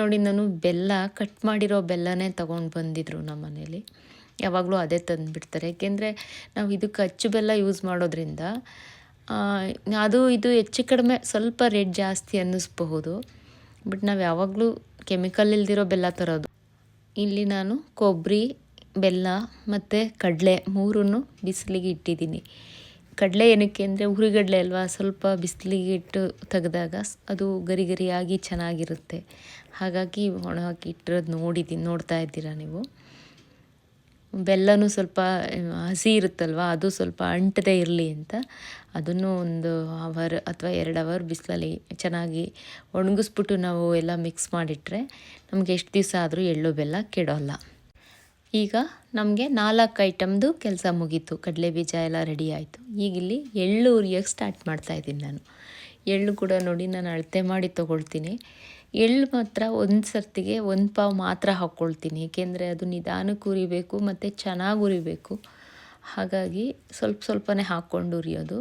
ನೋಡಿ ನಾನು ಬೆಲ್ಲ ಕಟ್ ಮಾಡಿರೋ ಬೆಲ್ಲನೇ ತೊಗೊಂಡು ಬಂದಿದ್ರು ನಮ್ಮ ಮನೇಲಿ. ಯಾವಾಗಲೂ ಅದೇ ತಂದುಬಿಡ್ತಾರೆ. ಏಕೆಂದರೆ ನಾವು ಇದಕ್ಕೆ ಅಚ್ಚು ಬೆಲ್ಲ ಯೂಸ್ ಮಾಡೋದ್ರಿಂದ ಅದು ಇದು ಹೆಚ್ಚು ಕಡಿಮೆ ಸ್ವಲ್ಪ ರೇಟ್ ಜಾಸ್ತಿ ಅನ್ನಿಸ್ಬಹುದು. ಬಟ್ ನಾವು ಯಾವಾಗಲೂ ಕೆಮಿಕಲ್ ಇಲ್ದಿರೋ ಬೆಲ್ಲ ತರೋದು. ಇಲ್ಲಿ ನಾನು ಕೊಬ್ಬರಿ ಬೆಲ್ಲ ಮತ್ತು ಕಡಲೆ ಮೂರನ್ನು ಬಿಸಿಲಿಗೆ ಇಟ್ಟಿದ್ದೀನಿ. ಕಡಲೆ ಏನಕ್ಕೆ ಅಂದರೆ ಹುರಿಗಡಲೆ ಅಲ್ವಾ, ಸ್ವಲ್ಪ ಬಿಸಿಲಿಗೆ ಇಟ್ಟು ತೆಗೆದಾಗ ಅದು ಗರಿ ಗರಿಯಾಗಿ ಚೆನ್ನಾಗಿರುತ್ತೆ. ಹಾಗಾಗಿ ಒಣಹಾಕಿ ಇಟ್ಟಿರೋದು ನೋಡಿದ್ದೀನಿ ನೋಡ್ತಾ ಇದ್ದೀರಾ ನೀವು? ಬೆಲ್ಲನೂ ಸ್ವಲ್ಪ ಹಸಿ ಇರುತ್ತಲ್ವ, ಅದು ಸ್ವಲ್ಪ ಅಂಟದೇ ಇರಲಿ ಅಂತ. ಅದನ್ನು ಒಂದು ಅವರ್ ಅಥವಾ ಎರಡು ಅವರ್ ಬಿಸಿಲಲ್ಲಿ ಚೆನ್ನಾಗಿ ಒಣಗಿಸ್ಬಿಟ್ಟು ನಾವು ಎಲ್ಲ ಮಿಕ್ಸ್ ಮಾಡಿಟ್ರೆ ನಮಗೆ ಎಷ್ಟು ದಿವಸ ಆದರೂ ಎಳ್ಳು ಬೆಲ್ಲ ಕೆಡೋಲ್ಲ. ಈಗ ನಮಗೆ ನಾಲ್ಕು ಐಟಮ್ದು ಕೆಲಸ ಮುಗೀತು. ಕಡಲೆ ಬೀಜ ಎಲ್ಲ ರೆಡಿ ಆಯಿತು. ಈಗ ಇಲ್ಲಿ ಎಳ್ಳು ಉರಿಯೋಕ್ಕೆ ಸ್ಟಾರ್ಟ್ ಮಾಡ್ತಾಯಿದ್ದೀನಿ ನಾನು. ಎಳ್ಳು ಕೂಡ ನೋಡಿ ನಾನು ಅಳತೆ ಮಾಡಿ ತೊಗೊಳ್ತೀನಿ. ಎಳ್ಳು ಮಾತ್ರ ಒಂದು ಸರ್ತಿಗೆ ಒಂದು ಪಾವು ಮಾತ್ರ ಹಾಕ್ಕೊಳ್ತೀನಿ ಏಕೆಂದರೆ ಅದು ನಿಧಾನಕ್ಕೆ ಉರಿಬೇಕು ಮತ್ತು ಚೆನ್ನಾಗಿ ಉರಿಬೇಕು. ಹಾಗಾಗಿ ಸ್ವಲ್ಪ ಸ್ವಲ್ಪನೇ ಹಾಕ್ಕೊಂಡು ಉರಿಯೋದು.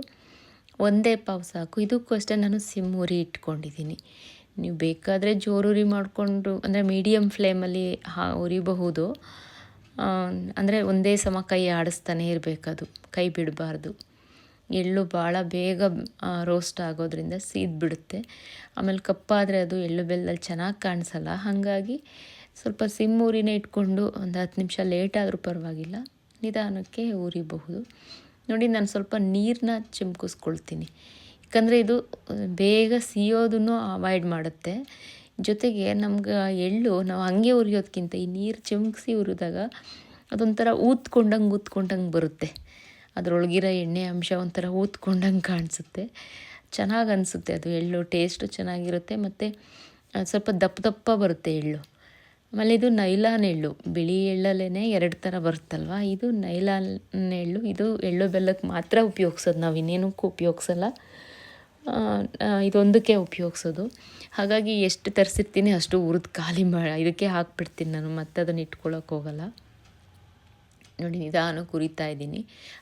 ಒಂದೇ ಪಾವು ಸಾಕು. ಇದಕ್ಕೂ ಅಷ್ಟೇ ನಾನು ಸಿಮ್ ಉರಿ ಇಟ್ಕೊಂಡಿದ್ದೀನಿ. ನೀವು ಬೇಕಾದರೆ ಜೋರು ಉರಿ ಮಾಡಿಕೊಂಡು ಅಂದರೆ ಮೀಡಿಯಮ್ ಫ್ಲೇಮಲ್ಲಿ ಹಾ, ಉರಿಬಹುದು. ಅಂದರೆ ಒಂದೇ ಸಮ ಕೈ ಆಡಿಸ್ತಾನೆ ಇರಬೇಕದು, ಕೈ ಬಿಡಬಾರ್ದು. ಎಳ್ಳು ಭಾಳ ಬೇಗ ರೋಸ್ಟ್ ಆಗೋದ್ರಿಂದ ಸೀದ್ ಬಿಡುತ್ತೆ. ಆಮೇಲೆ ಕಪ್ಪಾದರೆ ಅದು ಎಳ್ಳು ಬೆಲ್ಲದಲ್ಲಿ ಚೆನ್ನಾಗಿ ಕಾಣಿಸಲ್ಲ. ಹಾಗಾಗಿ ಸ್ವಲ್ಪ ಸಿಮ್ ಊರಿನೇ ಇಟ್ಕೊಂಡು ಒಂದು ಹತ್ತು ನಿಮಿಷ ಲೇಟ್ ಆದರೂ ಪರವಾಗಿಲ್ಲ. ನಿಧಾನಕ್ಕೆ ಉರಿಬಹುದು ನೋಡಿ, ನಾನು ಸ್ವಲ್ಪ ನೀರನ್ನ ಚಿಮ್ಕಿಸ್ಕೊಳ್ತೀನಿ. ಯಾಕಂದರೆ ಇದು ಬೇಗ ಸಿಯೋದನ್ನು ಅವಾಯ್ಡ್ ಮಾಡುತ್ತೆ. ಜೊತೆಗೆ ನಮ್ಗೆ ಎಳ್ಳು, ನಾವು ಹಂಗೆ ಉರಿಯೋದಕ್ಕಿಂತ ಈ ನೀರು ಚಿಮ್ಕ್ಸಿ ಉರಿದಾಗ ಅದೊಂಥರ ಊದ್ಕೊಂಡಂಗೆ ಊದ್ಕೊಂಡಂಗೆ ಬರುತ್ತೆ. ಅದರೊಳಗಿರೋ ಎಣ್ಣೆ ಅಂಶ ಒಂಥರ ಊದ್ಕೊಂಡಂಗೆ ಕಾಣಿಸುತ್ತೆ. ಚೆನ್ನಾಗಿ ಅನಿಸುತ್ತೆ ಅದು ಎಳ್ಳು ಟೇಸ್ಟು ಚೆನ್ನಾಗಿರುತ್ತೆ ಮತ್ತು ಸ್ವಲ್ಪ ದಪ್ಪ ದಪ್ಪ ಬರುತ್ತೆ ಎಳ್ಳು. ಆಮೇಲೆ ಇದು ನೈಲಾನ್ ಎಳ್ಳು, ಬಿಳಿ ಎಳ್ಳಲ್ಲೇ ಎರಡು ಥರ ಬರುತ್ತಲ್ವ? ಇದು ನೈಲಾನ್ ಎಳ್ಳು, ಇದು ಎಳ್ಳು ಬೆಲ್ಲಕ್ಕೆ ಮಾತ್ರ ಉಪಯೋಗಿಸೋದು ನಾವು ಇನ್ನೇನಕ್ಕೂ ಉಪಯೋಗಿಸಲ್ಲ. ಇದೊಂದಕ್ಕೆ ಉಪಯೋಗಿಸೋದು. ಹಾಗಾಗಿ ಎಷ್ಟು ತರಿಸಿರ್ತೀನಿ ಅಷ್ಟು ಹುರಿದು ಖಾಲಿ ಮಾ, ಇದಕ್ಕೆ ಹಾಕ್ಬಿಡ್ತೀನಿ ನಾನು, ಮತ್ತೆ ಅದನ್ನು ಇಟ್ಕೊಳ್ಳೋಕೆ ಹೋಗಲ್ಲ. ನೋಡಿ, ನಿಧಾನ ಕುರಿತಾ ಇದ್ದೀನಿ.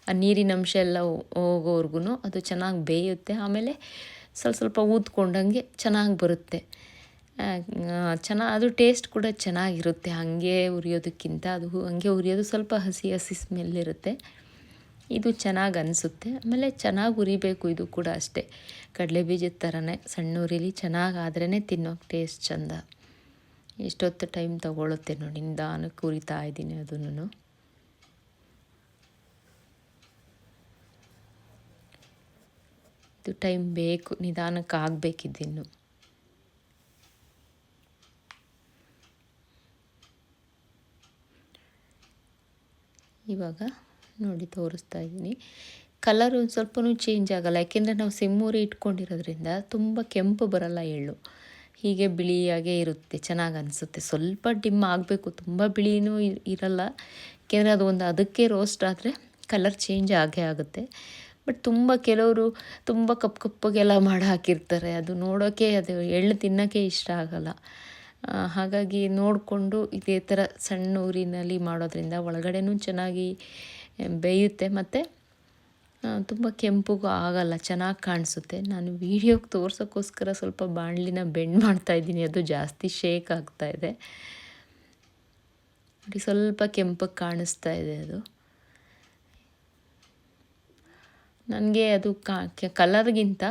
ಆ ನೀರಿನ ಅಂಶ ಎಲ್ಲ ಹೋಗೋವರೆಗೂ ಅದು ಚೆನ್ನಾಗಿ ಬೇಯುತ್ತೆ. ಆಮೇಲೆ ಸ್ವಲ್ಪ ಸ್ವಲ್ಪ ಊದ್ಕೊಂಡಂಗೆ ಚೆನ್ನಾಗಿ ಬರುತ್ತೆ. ಚೆನ್ನಾಗಿ ಅದು ಟೇಸ್ಟ್ ಕೂಡ ಚೆನ್ನಾಗಿರುತ್ತೆ. ಹಾಗೆ ಉರಿಯೋದಕ್ಕಿಂತ ಅದು ಹಾಗೆ ಉರಿಯೋದು ಸ್ವಲ್ಪ ಹಸಿ ಹಸಿ ಸ್ಮೆಲ್ ಇರುತ್ತೆ. ಇದು ಚೆನ್ನಾಗಿ ಅನಿಸುತ್ತೆ. ಆಮೇಲೆ ಚೆನ್ನಾಗಿ ಉರಿಬೇಕು ಇದು ಕೂಡ ಅಷ್ಟೇ. ಕಡಲೆ ಬೀಜದ ಥರನೇ ಸಣ್ಣ ಉರಿಲಿ ಚೆನ್ನಾಗಿ ಆದ್ರೇ ತಿನ್ನೋಕೆ ಟೇಸ್ಟ್ ಚಂದ. ಎಷ್ಟೊತ್ತು ಟೈಮ್ ತಗೊಳುತ್ತೆ ನೋಡಿ ನಿಧಾನಕ್ಕೆ ಉರಿತಾ ಇದ್ದೀನಿ ಅದನ್ನು. ಇದು ಟೈಮ್ ಬೇಕು ನಿಧಾನಕ್ಕೆ ಆಗಬೇಕಿದ್ದಿನ್ನು ಇವಾಗ ನೋಡಿ ತೋರಿಸ್ತಾ ಇದ್ದೀನಿ. ಕಲರ್ ಒಂದು ಸ್ವಲ್ಪನೂ ಚೇಂಜ್ ಆಗಲ್ಲ. ಯಾಕೆಂದರೆ ನಾವು ಸಿಮ್ಮೂರಿ ಇಟ್ಕೊಂಡಿರೋದ್ರಿಂದ ತುಂಬ ಕೆಂಪು ಬರಲ್ಲ ಎಳ್ಳು. ಹೀಗೆ ಬಿಳಿಯಾಗೇ ಇರುತ್ತೆ. ಚೆನ್ನಾಗಿ ಅನಿಸುತ್ತೆ. ಸ್ವಲ್ಪ ಡಿಮ್ ಆಗಬೇಕು. ತುಂಬ ಬಿಳಿನೂ ಇರಲ್ಲ. ಯಾಕೆಂದರೆ ಅದು ಒಂದು ಅದಕ್ಕೆ ರೋಸ್ಟ್ ಆದರೆ ಕಲರ್ ಚೇಂಜ್ ಆಗೇ ಆಗುತ್ತೆ. ಬಟ್ ತುಂಬ ಕೆಲವರು ತುಂಬ ಕಪ್ಪು ಕಪ್ಪಗೆಲ್ಲ ಮಾಡಿ ಹಾಕಿರ್ತಾರೆ. ಅದು ನೋಡೋಕ್ಕೆ ಅದು ಎಳ್ಳು ತಿನ್ನೋಕ್ಕೆ ಇಷ್ಟ ಆಗಲ್ಲ. ಹಾಗಾಗಿ ನೋಡಿಕೊಂಡು ಇದೇ ಥರ ಸಣ್ಣ ಊರಿನಲ್ಲಿ ಮಾಡೋದ್ರಿಂದ ಒಳಗಡೆನೂ ಚೆನ್ನಾಗಿ ಬೇಯುತ್ತೆ ಮತ್ತು ತುಂಬ ಕೆಂಪುಗೂ ಆಗಲ್ಲ, ಚೆನ್ನಾಗಿ ಕಾಣಿಸುತ್ತೆ. ನಾನು ವೀಡಿಯೋಗೆ ತೋರ್ಸೋಕ್ಕೋಸ್ಕರ ಸ್ವಲ್ಪ ಬಾಣಲಿನ ಬೆಂಡ್ ಮಾಡ್ತಾಯಿದ್ದೀನಿ ಅದು ಜಾಸ್ತಿ ಶೇಕ್ ಆಗ್ತಾ ಇದೆ. ನೋಡಿ, ಸ್ವಲ್ಪ ಕೆಂಪಗೆ ಕಾಣಿಸ್ತಾ ಇದೆ ಅದು. ನನಗೆ ಅದು ಕಾ ಕಲರ್ಗಿಂತ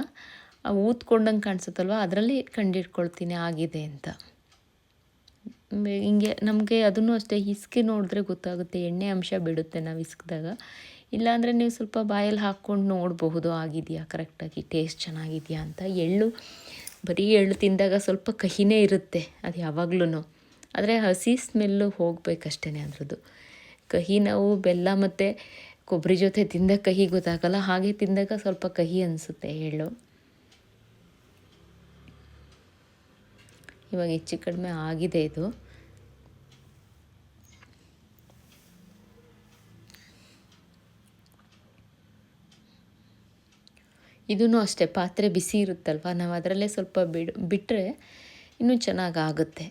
ಊತ್ಕೊಂಡಂಗೆ ಕಾಣಿಸುತ್ತಲ್ವ, ಅದರಲ್ಲಿ ಕಂಡಿಡ್ಕೊಳ್ತೀನಿ, ಆಗಿದೆ ಅಂತ. ಹಿಂಗೆ ನಮಗೆ ಅದನ್ನು ಅಷ್ಟೇ ಹಿಸ್ಕಿ ನೋಡಿದ್ರೆ ಗೊತ್ತಾಗುತ್ತೆ, ಎಣ್ಣೆ ಅಂಶ ಬಿಡುತ್ತೆ ನಾವು ಹಿಸ್ಕಿದಾಗ. ಇಲ್ಲಾಂದರೆ ನೀವು ಸ್ವಲ್ಪ ಬಾಯಲ್ಲಿ ಹಾಕ್ಕೊಂಡು ನೋಡಬಹುದು, ಆಗಿದೆಯಾ ಕರೆಕ್ಟಾಗಿ ಟೇಸ್ಟ್ ಚೆನ್ನಾಗಿದೆಯಾ ಅಂತ. ಎಳ್ಳು, ಬರೀ ಎಳ್ಳು ತಿಂದಾಗ ಸ್ವಲ್ಪ ಕಹಿನೇ ಇರುತ್ತೆ, ಅದು ಯಾವಾಗ್ಲೂ ಆದರೆ ಹಸಿ ಸ್ಮೆಲ್ಲು ಹೋಗಬೇಕಷ್ಟೇ ಅದರದ್ದು. ಕಹಿ ನಾವು ಬೆಲ್ಲ ಮತ್ತು ಕೊಬ್ಬರಿ ಜೊತೆ ತಿಂದಾಗ ಕಹಿ ಗೊತ್ತಾಗಲ್ಲ, ಹಾಗೆ ತಿಂದಾಗ ಸ್ವಲ್ಪ ಕಹಿ ಅನಿಸುತ್ತೆ ಎಳ್ಳು. ಇವಾಗ ಹೆಚ್ಚು ಕಡಿಮೆ ಆಗಿದೆ ಇದು. ಇದೂ ಅಷ್ಟೇ, ಪಾತ್ರೆ ಬಿಸಿ ಇರುತ್ತಲ್ವ? ನಾವು ಅದರಲ್ಲೇ ಸ್ವಲ್ಪ ಬಿಡು ಬಿಟ್ಟರೆ ಇನ್ನೂ ಚೆನ್ನಾಗಿ ಆಗುತ್ತೆ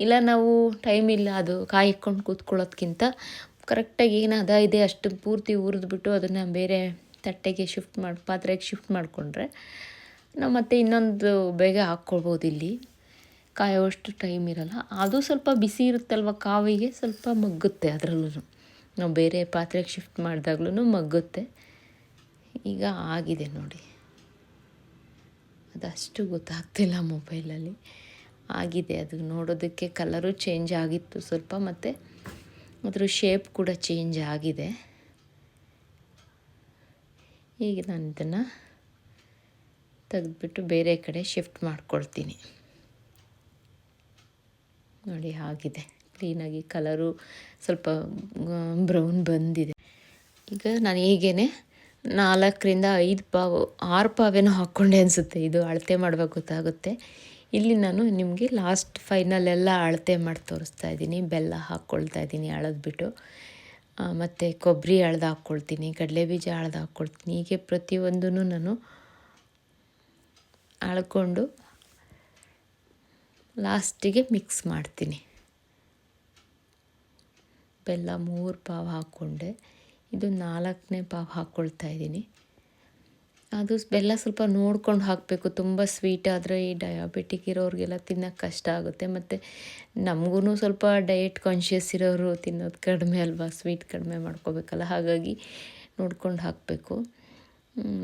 ಇಲ್ಲ ನಾವು ಟೈಮ್ ಇಲ್ಲ ಅದು ಕಾಯಿಕೊಂಡು ಕೂತ್ಕೊಳ್ಳೋದ್ಕಿಂತ ಕರೆಕ್ಟಾಗಿ ಏನು ಅದ ಇದೆ ಅಷ್ಟು ಪೂರ್ತಿ ಹುರಿದ್ಬಿಟ್ಟು ಅದನ್ನು ಬೇರೆ ತಟ್ಟೆಗೆ ಶಿಫ್ಟ್ ಮಾಡಿ, ಪಾತ್ರೆಗೆ ಶಿಫ್ಟ್ ಮಾಡಿಕೊಂಡ್ರೆ ನಾವು ಮತ್ತೆ ಇನ್ನೊಂದು ಬೇಗ ಹಾಕ್ಕೊಳ್ಬೋದು ಇಲ್ಲಿ. ಕಾಯೋಷ್ಟು ಟೈಮ್ ಇರಲ್ಲ. ಅದು ಸ್ವಲ್ಪ ಬಿಸಿ ಇರುತ್ತಲ್ವ ಕಾವಿಗೆ? ಸ್ವಲ್ಪ ಮಗ್ಗುತ್ತೆ ಅದರಲ್ಲೂ ನಾವು ಬೇರೆ ಪಾತ್ರೆಗೆ ಶಿಫ್ಟ್ ಮಾಡಿದಾಗ್ಲೂ ಮಗ್ಗುತ್ತೆ. ಈಗ ಆಗಿದೆ ನೋಡಿ. ಅದಷ್ಟು ಗೊತ್ತಾಗ್ತಿಲ್ಲ ಮೊಬೈಲಲ್ಲಿ ಆಗಿದೆ ಅದು. ನೋಡೋದಕ್ಕೆ ಕಲರು ಚೇಂಜ್ ಆಗಿತ್ತು ಸ್ವಲ್ಪ, ಮತ್ತು ಅದ್ರ ಶೇಪ್ ಕೂಡ ಚೇಂಜ್ ಆಗಿದೆ. ಈಗ ನಾನು ಇದನ್ನು ತೆಗೆದುಬಿಟ್ಟು ಬೇರೆ ಕಡೆ ಶಿಫ್ಟ್ ಮಾಡ್ಕೊಳ್ತೀನಿ. ನೋಡಿ ಆಗಿದೆ. ಕ್ಲೀನಾಗಿ ಕಲರು ಸ್ವಲ್ಪ ಬ್ರೌನ್ ಬಂದಿದೆ. ಈಗ ನಾನು ಹೀಗೇ ನಾಲ್ಕರಿಂದ ಐದು ಪಾವು, ಆರು ಪಾವೇನೋ ಹಾಕ್ಕೊಂಡೆ ಅನಿಸುತ್ತೆ. ಇದು ಅಳತೆ ಮಾಡುವಾಗ ಗೊತ್ತಾಗುತ್ತೆ. ಇಲ್ಲಿ ನಾನು ನಿಮಗೆ ಲಾಸ್ಟ್ ಫೈನಲ್ ಎಲ್ಲ ಅಳತೆ ಮಾಡಿ ತೋರಿಸ್ತಾ ಇದ್ದೀನಿ. ಬೆಲ್ಲ ಹಾಕ್ಕೊಳ್ತಾ ಇದ್ದೀನಿ ಅಳದ್ಬಿಟ್ಟು. ಮತ್ತು ಕೊಬ್ಬರಿ ಅಳ್ದು ಹಾಕ್ಕೊಳ್ತೀನಿ ಕಡಲೆ ಬೀಜ ಅಳ್ದು ಹಾಕ್ಕೊಳ್ತೀನಿ ಹೀಗೆ ಪ್ರತಿಯೊಂದೂ ನಾನು ಅಳ್ಕೊಂಡು ಲಾಸ್ಟಿಗೆ ಮಿಕ್ಸ್ ಮಾಡ್ತೀನಿ. ಬೆಲ್ಲ ಮೂರು ಪಾವು ಹಾಕ್ಕೊಂಡೆ. ಇದು ನಾಲ್ಕನೇ ಪಾವು ಹಾಕ್ಕೊಳ್ತಾ ಇದ್ದೀನಿ. ಅದು ಬೆಲ್ಲ ಸ್ವಲ್ಪ ನೋಡ್ಕೊಂಡು ಹಾಕಬೇಕು. ತುಂಬ ಸ್ವೀಟ್ ಆದರೆ ಈ ಡಯಾಬಿಟಿಕ್ ಇರೋರಿಗೆಲ್ಲ ತಿನ್ನೋಕ್ಕೆ ಕಷ್ಟ ಆಗುತ್ತೆ. ಮತ್ತು ನಮಗೂ ಸ್ವಲ್ಪ ಡಯಟ್ ಕಾನ್ಷಿಯಸ್ ಇರೋರು ತಿನ್ನೋದು ಕಡಿಮೆ ಅಲ್ವಾ? ಸ್ವೀಟ್ ಕಡಿಮೆ ಮಾಡ್ಕೋಬೇಕಲ್ಲ? ಹಾಗಾಗಿ ನೋಡ್ಕೊಂಡು ಹಾಕಬೇಕು.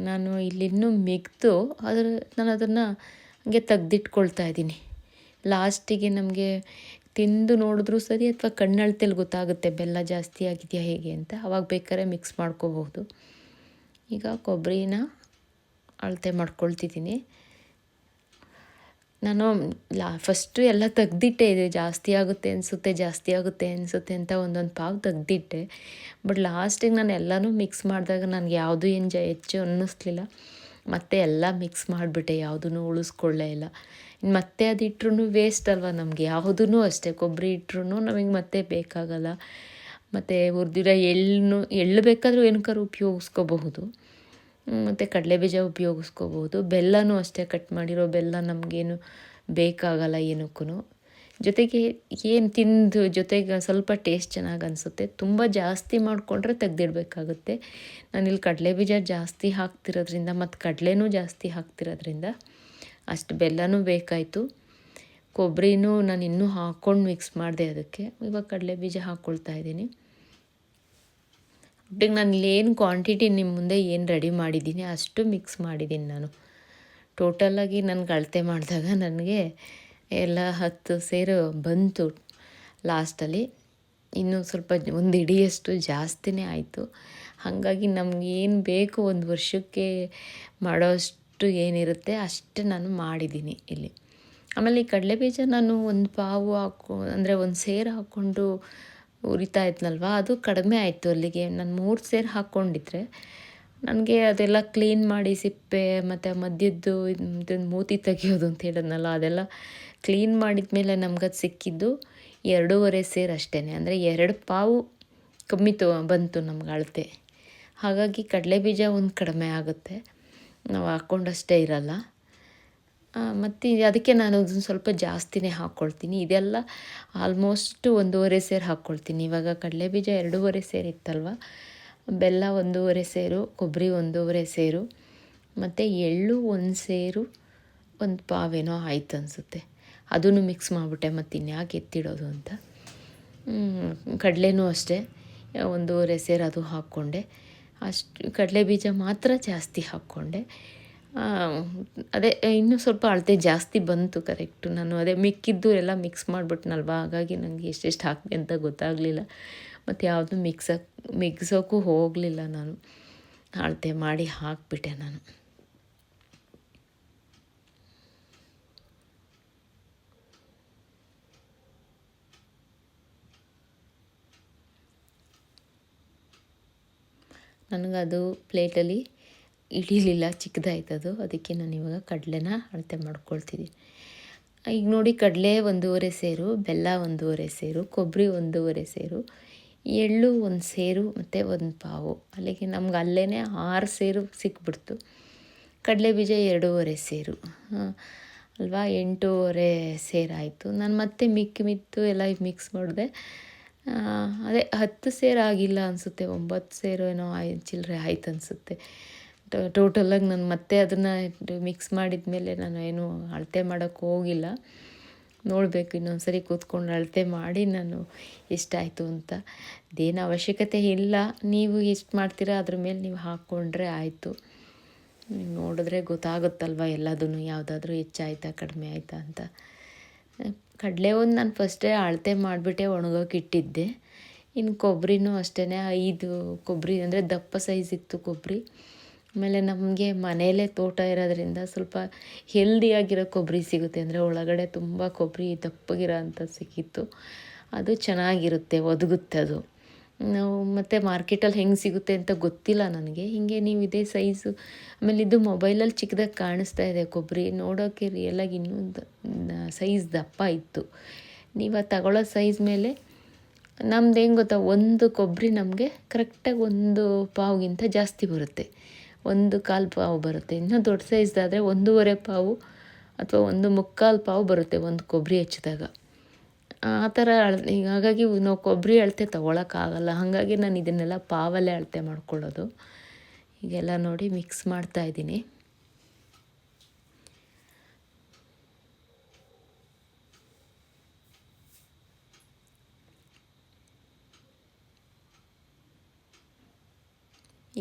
ನಾನು ಇಲ್ಲಿನ್ನೂ ಮಿಗ್ದು ಅದ್ರ ನಾನು ಅದನ್ನು ಹಾಗೆ ತೆಗ್ದಿಟ್ಕೊಳ್ತಾ ಇದ್ದೀನಿ. ಲಾಸ್ಟಿಗೆ ನಮಗೆ ತಿಂದು ನೋಡಿದ್ರೂ ಸರಿ ಅಥವಾ ಕಣ್ಣಳ್ತಲ್ಲಿ ಗೊತ್ತಾಗುತ್ತೆ ಬೆಲ್ಲ ಜಾಸ್ತಿ ಆಗಿದೆಯಾ ಹೇಗೆ ಅಂತ. ಅವಾಗ ಬೇಕಾದ್ರೆ ಮಿಕ್ಸ್ ಮಾಡ್ಕೋಬಹುದು. ಈಗ ಕೊಬ್ಬರಿನ ಅಳತೆ ಮಾಡ್ಕೊಳ್ತಿದ್ದೀನಿ. ನಾನು ಲಾ ಫಸ್ಟು ಎಲ್ಲ ತೆಗ್ದಿಟ್ಟೆ, ಇದೆ ಜಾಸ್ತಿ ಆಗುತ್ತೆ ಅನಿಸುತ್ತೆ, ಜಾಸ್ತಿ ಆಗುತ್ತೆ ಅನಿಸುತ್ತೆ ಅಂತ ಒಂದೊಂದು ಪಾವು ತೆಗ್ದಿಟ್ಟೆ. ಬಟ್ ಲಾಸ್ಟಿಗೆ ನಾನು ಎಲ್ಲನೂ ಮಿಕ್ಸ್ ಮಾಡಿದಾಗ ನನಗೆ ಯಾವುದೂ ಏನು ಜ ಹೆಚ್ಚು ಅನ್ನಿಸ್ಲಿಲ್ಲ. ಮತ್ತೆ ಎಲ್ಲ ಮಿಕ್ಸ್ ಮಾಡಿಬಿಟ್ಟೆ ಯಾವುದೂ ಉಳಿಸ್ಕೊಳ್ಳೇ ಇಲ್ಲ. ಇನ್ನು ಮತ್ತೆ ಅದು ಇಟ್ರೂ ವೇಸ್ಟ್ ಅಲ್ವಾ ನಮಗೆ? ಯಾವುದೂ ಅಷ್ಟೇ ಕೊಬ್ಬರಿ ಇಟ್ರೂ ನಮಗೆ ಮತ್ತೆ ಬೇಕಾಗಲ್ಲ. ಮತ್ತು ಹುರಿದಿರೋ ಎಳ್ಳು ಎಳ್ಳು ಬೇಕಾದರೂ ಏನಕ್ಕಾದ್ರೂ ಉಪಯೋಗಿಸ್ಕೋಬಹುದು. ಮತ್ತು ಕಡಲೆಬೀಜ ಉಪಯೋಗಿಸ್ಕೋಬಹುದು. ಬೆಲ್ಲನೂ ಅಷ್ಟೇ ಕಟ್ ಮಾಡಿರೋ ಬೆಲ್ಲ ನಮಗೇನು ಬೇಕಾಗಲ್ಲ ಏನಕ್ಕೂ ಜೊತೆಗೆ ಏನು ತಿಂದು ಜೊತೆಗೆ ಸ್ವಲ್ಪ ಟೇಸ್ಟ್ ಚೆನ್ನಾಗಿ ಅನಿಸುತ್ತೆ. ತುಂಬ ಜಾಸ್ತಿ ಮಾಡಿಕೊಂಡ್ರೆ ತೆಗ್ದಿಡಬೇಕಾಗುತ್ತೆ. ನಾನಿಲ್ಲಿ ಕಡಲೆಬೀಜ ಜಾಸ್ತಿ ಹಾಕ್ತಿರೋದ್ರಿಂದ ಮತ್ತು ಕಡಲೆನೂ ಜಾಸ್ತಿ ಹಾಕ್ತಿರೋದ್ರಿಂದ ಅಷ್ಟು ಬೆಲ್ಲನೂ ಬೇಕಾಯಿತು. ಕೊಬ್ಬರಿನೂ ನಾನು ಇನ್ನೂ ಹಾಕ್ಕೊಂಡು ಮಿಕ್ಸ್ ಮಾಡಿದೆ ಅದಕ್ಕೆ. ಇವಾಗ ಕಡಲೆ ಬೀಜ ಹಾಕ್ಕೊಳ್ತಾ ಇದ್ದೀನಿ. ಒಟ್ಟಿಗೆ ನಾನು ಏನು ಕ್ವಾಂಟಿಟಿ ನಿಮ್ಮ ಮುಂದೆ ಏನು ರೆಡಿ ಮಾಡಿದ್ದೀನಿ ಅಷ್ಟು ಮಿಕ್ಸ್ ಮಾಡಿದ್ದೀನಿ ನಾನು. ಟೋಟಲಾಗಿ ನನಗೆ ಅಳತೆ ಮಾಡಿದಾಗ ನನಗೆ ಎಲ್ಲ ಹತ್ತು ಸೇರು ಬಂತು ಲಾಸ್ಟಲ್ಲಿ. ಇನ್ನೂ ಸ್ವಲ್ಪ ಒಂದು ಇಡಿಯಷ್ಟು ಜಾಸ್ತಿನೇ ಆಯಿತು. ಹಾಗಾಗಿ ನಮ್ಗೆ ಏನು ಬೇಕು ಒಂದು ವರ್ಷಕ್ಕೆ ಮಾಡೋಷ್ಟು ಏನಿರುತ್ತೆ ಅಷ್ಟು ನಾನು ಮಾಡಿದ್ದೀನಿ ಇಲ್ಲಿ. ಆಮೇಲೆ ಈ ಕಡಲೆಬೀಜ ನಾನು ಒಂದು ಪಾವು ಹಾಕೊ, ಅಂದರೆ ಒಂದು ಸೇರು ಹಾಕ್ಕೊಂಡು ಉರಿತಾ ಇದ್ನಲ್ವ, ಅದು ಕಡಿಮೆ ಆಯಿತು ಅಲ್ಲಿಗೆ. ನಾನು ಮೂರು ಸೇರು ಹಾಕ್ಕೊಂಡಿದ್ರೆ ನನಗೆ ಅದೆಲ್ಲ ಕ್ಲೀನ್ ಮಾಡಿ ಸಿಪ್ಪೆ ಮತ್ತು ಮದ್ಯದ್ದು ಇದು ಮೂತಿ ತೆಗಿಯೋದು ಅಂತ ಹೇಳಿದ್ನಲ್ಲ, ಅದೆಲ್ಲ ಕ್ಲೀನ್ ಮಾಡಿದ ಮೇಲೆ ನಮ್ಗದು ಸಿಕ್ಕಿದ್ದು ಎರಡೂವರೆ ಸೇರು ಅಷ್ಟೇ ಅಂದರೆ ಎರಡು ಪಾವು ಕಮ್ಮಿ ತೊ, ಬಂತು ನಮ್ಗೆ ಅಳತೆ. ಹಾಗಾಗಿ ಕಡಲೆ ಬೀಜ ಒಂದು ಕಡಿಮೆ ಆಗುತ್ತೆ. ನಾವು ಹಾಕ್ಕೊಂಡಷ್ಟೇ ಇರಲ್ಲ. ಮತ್ತು ಅದಕ್ಕೆ ನಾನು ಅದನ್ನು ಸ್ವಲ್ಪ ಜಾಸ್ತಿನೇ ಹಾಕ್ಕೊಳ್ತೀನಿ ಇದೆಲ್ಲ ಆಲ್ಮೋಸ್ಟ್ ಒಂದೂವರೆ ಸೇರು ಹಾಕ್ಕೊಳ್ತೀನಿ ಇವಾಗ ಕಡಲೆ ಬೀಜ ಎರಡೂವರೆ ಸೇರು ಇತ್ತಲ್ವ? ಬೆಲ್ಲ ಒಂದೂವರೆ ಸೇರು ಕೊಬ್ಬರಿ ಒಂದೂವರೆ ಸೇರು, ಮತ್ತು ಎಳ್ಳು ಒಂದು ಸೇರು, ಒಂದು ಪಾವೇನೋ ಆಯ್ತು ಅನಿಸುತ್ತೆ. ಅದನ್ನು ಮಿಕ್ಸ್ ಮಾಡಿಬಿಟ್ಟೆ ಮತ್ತು ಇನ್ಯಾಕೆ ಎತ್ತಿಡೋದು ಅಂತ. ಕಡಲೆನೂ ಅಷ್ಟೇ. ಒಂದು ಸೇರು ಅದು ಹಾಕ್ಕೊಂಡೆ. ಅಷ್ಟು ಕಡಲೆ ಬೀಜ ಮಾತ್ರ ಜಾಸ್ತಿ ಹಾಕ್ಕೊಂಡೆ. ಅದೇ, ಇನ್ನೂ ಸ್ವಲ್ಪ ಅಳತೆ ಜಾಸ್ತಿ ಬಂತು ಕರೆಕ್ಟು ನಾನು ಅದೇ ಮಿಕ್ಕಿದ್ದು ಎಲ್ಲ ಮಿಕ್ಸ್ ಮಾಡಿಬಿಟ್ನಲ್ವ? ಹಾಗಾಗಿ ನನಗೆ ಎಷ್ಟೆಷ್ಟು ಹಾಕಿ ಅಂತ ಗೊತ್ತಾಗಲಿಲ್ಲ. ಮತ್ತು ಯಾವುದು ಮಿಕ್ಸಕ್ಕೆ ಮಿಕ್ಸೋಕ್ಕೂ ಹೋಗಲಿಲ್ಲ ನಾನು. ಅಳತೆ ಮಾಡಿ ಹಾಕಿಬಿಟ್ಟೆ ನಾನು. ನನಗದು ಪ್ಲೇಟಲ್ಲಿ ಇಳಿಲಿಲ್ಲ, ಚಿಕ್ಕದಾಯ್ತದು. ಅದಕ್ಕೆ ನಾನು ಇವಾಗ ಕಡಲೆನ ಅಳತೆ ಮಾಡ್ಕೊಳ್ತಿದ್ದೀನಿ ಈಗ ನೋಡಿ ಕಡಲೆ ಒಂದೂವರೆ ಸೇರು, ಬೆಲ್ಲ ಒಂದೂವರೆ ಸೇರು, ಕೊಬ್ಬರಿ ಒಂದೂವರೆ ಸೇರು, ಎಳ್ಳು ಒಂದು ಸೇರು ಮತ್ತು ಒಂದು ಪಾವು. ಅಲ್ಲಿಗೆ ನಮ್ಗೆ ಅಲ್ಲೇ ಆರು ಸೇರು ಸಿಕ್ಬಿಡ್ತು. ಕಡಲೆ ಬೀಜ ಎರಡೂವರೆ ಸೇರು. ಅಲ್ವಾ? ಎಂಟೂವರೆ ಸೇರಾಯಿತು. ನಾನು ಮತ್ತೆ ಮಿಕ್ಕಿ ಮಿತ್ತು ಎಲ್ಲ ಮಿಕ್ಸ್ ಮಾಡಿದೆ. ಅದೇ ಹತ್ತು ಸೇರು ಆಗಿಲ್ಲ ಅನಿಸುತ್ತೆ, ಒಂಬತ್ತು ಸೇರು ಏನೋ ಆಯ್ ಚಿಲ್ಲರೆ ಆಯ್ತು ಅನಿಸುತ್ತೆ. ಟೋಟಲಾಗಿ ನಾನು ಮತ್ತೆ ಅದನ್ನು ಮಿಕ್ಸ್ ಮಾಡಿದ ಮೇಲೆ ನಾನು ಏನು ಅಳತೆ ಮಾಡೋಕ್ಕೆ ಹೋಗಿಲ್ಲ. ನೋಡಬೇಕು ಇನ್ನೊಂದು ಸರಿ ಕೂತ್ಕೊಂಡು ಅಳತೆ ಮಾಡಿ ನಾನು ಎಷ್ಟಾಯಿತು ಅಂತ. ಅದೇನು ಅವಶ್ಯಕತೆ ಇಲ್ಲ. ನೀವು ಎಷ್ಟು ಮಾಡ್ತೀರಾ ಅದ್ರ ಮೇಲೆ ನೀವು ಹಾಕ್ಕೊಂಡ್ರೆ ಆಯಿತು. ನೀವು ನೋಡಿದ್ರೆ ಗೊತ್ತಾಗುತ್ತಲ್ವ ಎಲ್ಲದೂ ಯಾವುದಾದ್ರೂ ಹೆಚ್ಚಾಯ್ತಾ, ಕಡಿಮೆ ಆಯಿತಾ ಅಂತ. ಕಡಲೆ ಒಂದು ನಾನು ಫಸ್ಟೇ ಅಳತೆ ಮಾಡಿಬಿಟ್ಟೆ, ಒಣಗೋಕೆ ಇಟ್ಟಿದ್ದೆ. ಇನ್ನು ಕೊಬ್ಬರಿನೂ ಅಷ್ಟೇ ಐದು ಕೊಬ್ಬರಿ ಅಂದರೆ ದಪ್ಪ ಸೈಜ್ ಇತ್ತು ಕೊಬ್ಬರಿ ಆಮೇಲೆ ನಮಗೆ ಮನೆಯಲ್ಲೇ ತೋಟ ಇರೋದ್ರಿಂದ ಸ್ವಲ್ಪ ಹೆಲ್ದಿಯಾಗಿರೋ ಕೊಬ್ಬರಿ ಸಿಗುತ್ತೆ. ಅಂದರೆ ಒಳಗಡೆ ತುಂಬ ಕೊಬ್ಬರಿ ದಪ್ಪಗಿರೋ ಅಂಥದ್ದು ಸಿಕ್ಕಿತ್ತು. ಅದು ಚೆನ್ನಾಗಿರುತ್ತೆ, ಒದಗುತ್ತೆ ಅದು. ಮತ್ತು ಮಾರ್ಕೆಟಲ್ಲಿ ಹೆಂಗೆ ಸಿಗುತ್ತೆ ಅಂತ ಗೊತ್ತಿಲ್ಲ ನನಗೆ. ಹೀಗೆ ನೀವು ಇದೇ ಸೈಜು, ಆಮೇಲೆ ಇದು ಮೊಬೈಲಲ್ಲಿ ಚಿಕ್ಕದಾಗಿ ಕಾಣಿಸ್ತಾ ಇದೆ ಕೊಬ್ಬರಿ. ನೋಡೋಕ್ಕೆ ರಿಯಲಾಗಿ ಇನ್ನೊಂದು ಸೈಜ್ ದಪ್ಪ ಇತ್ತು. ನೀವು ಅದು ತಗೊಳ್ಳೋ ಸೈಜ್ ಮೇಲೆ, ನಮ್ದು ಹೆಂಗೆ ಗೊತ್ತಾ, ಒಂದು ಕೊಬ್ಬರಿ ನಮಗೆ ಕರೆಕ್ಟಾಗಿ ಒಂದು ಪಾವ್ಗಿಂತ ಜಾಸ್ತಿ ಬರುತ್ತೆ. ಒಂದು ಕಾಲು ಪಾವು ಬರುತ್ತೆ. ಇನ್ನೂ ದೊಡ್ಡ ಸೈಜ್ದಾದರೆ ಒಂದೂವರೆ ಪಾವು ಅಥವಾ ಒಂದು ಮುಕ್ಕಾಲು ಪಾವು ಬರುತ್ತೆ ಒಂದು ಕೊಬ್ಬರಿ ಹೆಚ್ಚಿದಾಗ. ಆ ಥರ ಅಳ್ ಹಾಗಾಗಿ ನಾವು ಕೊಬ್ಬರಿ ಅಳತೆ ತೊಗೊಳಕ್ಕಾಗಲ್ಲ. ಹಾಗಾಗಿ ನಾನು ಇದನ್ನೆಲ್ಲ ಪಾವಲ್ಲೇ ಅಳತೆ ಮಾಡ್ಕೊಳ್ಳೋದು. ಹೀಗೆಲ್ಲ ನೋಡಿ ಮಿಕ್ಸ್ ಮಾಡ್ತಾ ಇದ್ದೀನಿ.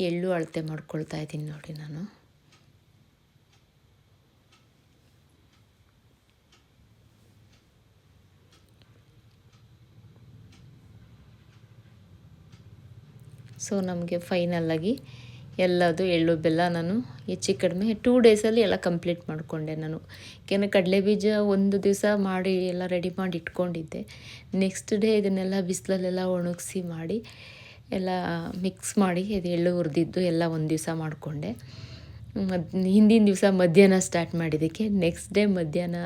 ಎಳ್ಳು ಅಳತೆ ಮಾಡ್ಕೊಳ್ತಾ ಇದ್ದೀನಿ ನೋಡಿ ನಾನು. ಸೊ ನಮಗೆ ಫೈನಲ್ಲಾಗಿ ಎಲ್ಲದು ಎಳ್ಳು, ಬೆಲ್ಲ ನಾನು ಹೆಚ್ಚು ಕಡಿಮೆ ಟೂ ಡೇಸಲ್ಲಿ ಎಲ್ಲ ಕಂಪ್ಲೀಟ್ ಮಾಡಿಕೊಂಡೆ ನಾನು. ಏಕೆಂದರೆ ಕಡಲೆ ಬೀಜ ಒಂದು ದಿವಸ ಮಾಡಿ ಎಲ್ಲ ರೆಡಿ ಮಾಡಿ ಇಟ್ಕೊಂಡಿದ್ದೆ. ನೆಕ್ಸ್ಟ್ ಡೇ ಇದನ್ನೆಲ್ಲ ಬಿಸಿಲಲ್ಲೆಲ್ಲ ಒಣಗಿಸಿ ಮಾಡಿ ಎಲ್ಲ ಮಿಕ್ಸ್ ಮಾಡಿ ಇದು ಎಳ್ಳು ಹುರಿದಿದ್ದು ಎಲ್ಲ ಒಂದು ದಿವಸ ಮಾಡಿಕೊಂಡೆ. ಹಿಂದಿನ ದಿವಸ ಮಧ್ಯಾಹ್ನ ಸ್ಟಾರ್ಟ್ ಮಾಡಿದ್ದಕ್ಕೆ ನೆಕ್ಸ್ಟ್ ಡೇ ಮಧ್ಯಾಹ್ನ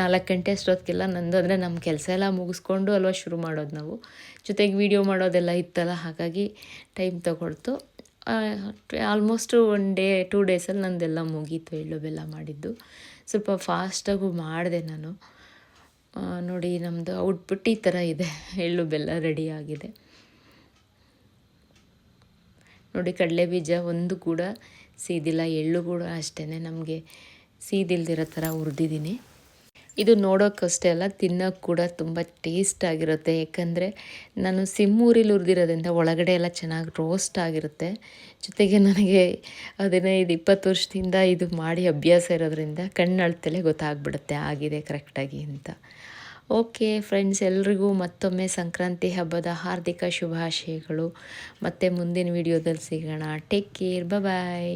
ನಾಲ್ಕು ಗಂಟೆ ಅಷ್ಟೊತ್ತಿಗೆಲ್ಲ ನಂದು, ಅಂದರೆ ನಮ್ಮ ಕೆಲಸ ಎಲ್ಲ ಮುಗಿಸ್ಕೊಂಡು ಅಲ್ವಾ ಶುರು ಮಾಡೋದು ನಾವು. ಜೊತೆಗೆ ವೀಡಿಯೋ ಮಾಡೋದೆಲ್ಲ ಇತ್ತಲ್ಲ, ಹಾಗಾಗಿ ಟೈಮ್ ತಗೊಳ್ತು. ಆಲ್ಮೋಸ್ಟ್ ಒನ್ ಡೇ ಟೂ ಡೇಸಲ್ಲಿ ನಂದೆಲ್ಲ ಮುಗೀತು ಎಳ್ಳು ಬೆಲ್ಲ ಮಾಡಿದ್ದು. ಸ್ವಲ್ಪ ಫಾಸ್ಟಾಗೂ ಮಾಡಿದೆ ನಾನು. ನೋಡಿ ನಮ್ಮದು ಔಟ್ಪುಟ್ ಈ ಥರ ಇದೆ ಎಳ್ಳು ಬೆಲ್ಲ ಆಗಿದೆ. ನೋಡಿ ಕಡಲೆ ಬೀಜ ಒಂದು ಕೂಡ ಸೀದಿಲ್ಲ, ಎಳ್ಳು ಕೂಡ ಅಷ್ಟೇ ನಮಗೆ. ಸೀದಿಲ್ದಿರೋ ಥರ ಹುರಿದಿದ್ದೀನಿ. ಇದು ನೋಡೋಕ್ಕಷ್ಟೇ ಅಲ್ಲ ತಿನ್ನೋಕ್ಕೆ ಕೂಡ ತುಂಬ ಟೇಸ್ಟ್ ಆಗಿರುತ್ತೆ. ಯಾಕಂದರೆ ನಾನು ಸಿಮ್ಮೂರಿಲಿ ಹುರಿದಿರೋದ್ರಿಂದ ಒಳಗಡೆ ಎಲ್ಲ ಚೆನ್ನಾಗಿ ರೋಸ್ಟ್ ಆಗಿರುತ್ತೆ. ಜೊತೆಗೆ ನನಗೆ ಹದಿನೈದು ಇಪ್ಪತ್ತು ವರ್ಷದಿಂದ ಇದು ಮಾಡಿ ಅಭ್ಯಾಸ ಇರೋದ್ರಿಂದ ಕಣ್ಣಳ್ತಲೇ ಗೊತ್ತಾಗ್ಬಿಡುತ್ತೆ, ಆಗಿದೆ ಕರೆಕ್ಟಾಗಿ ಅಂತ. ಓಕೆ ಫ್ರೆಂಡ್ಸ್, ಎಲ್ರಿಗೂ ಮತ್ತೊಮ್ಮೆ ಸಂಕ್ರಾಂತಿ ಹಬ್ಬದ ಹಾರ್ದಿಕ ಶುಭಾಶಯಗಳು. ಮತ್ತು ಮುಂದಿನ ವಿಡಿಯೋದಲ್ಲಿ ಸಿಗೋಣ. Take care bye